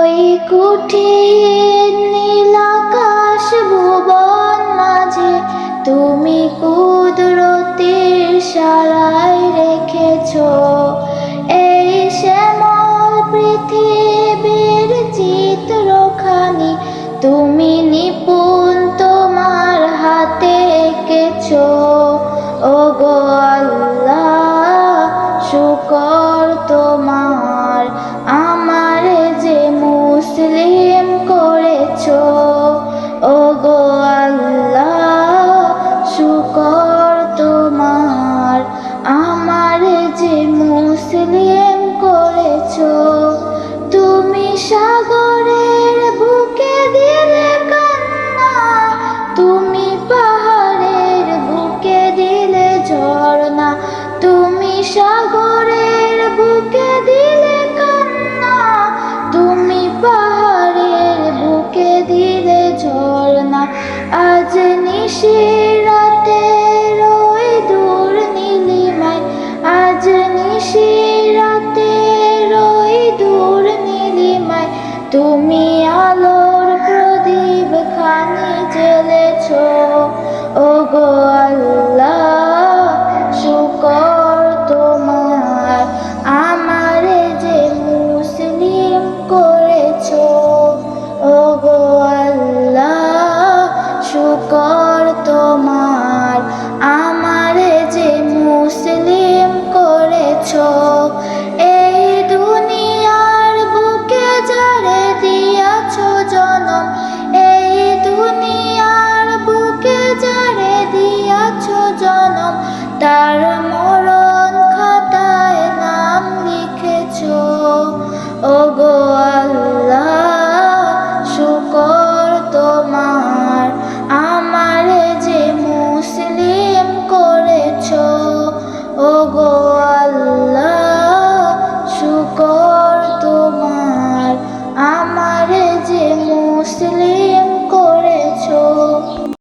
ওই কুঠির নীল আকাশ ভুবন মাঝে তুমি কুদরতের সারাই রেখেছ। এই শ্যামল পৃথিবীর চিত্রখানি তুমি নিপুণ তোমার হাতে এঁকেছো। ও গো শুকর তোমার মুসলিম করেছ। তুমি সাগরের তুমি আলোর প্রদীপ খানি জেলেছ ও গো শুকর তোমার, আমারে যে মুসলিম করেছ। ও গো শুকর ওগো শুকর তোমার। যে মুসলিম করেছ শুকর তোমার। আমার যে মুসলিম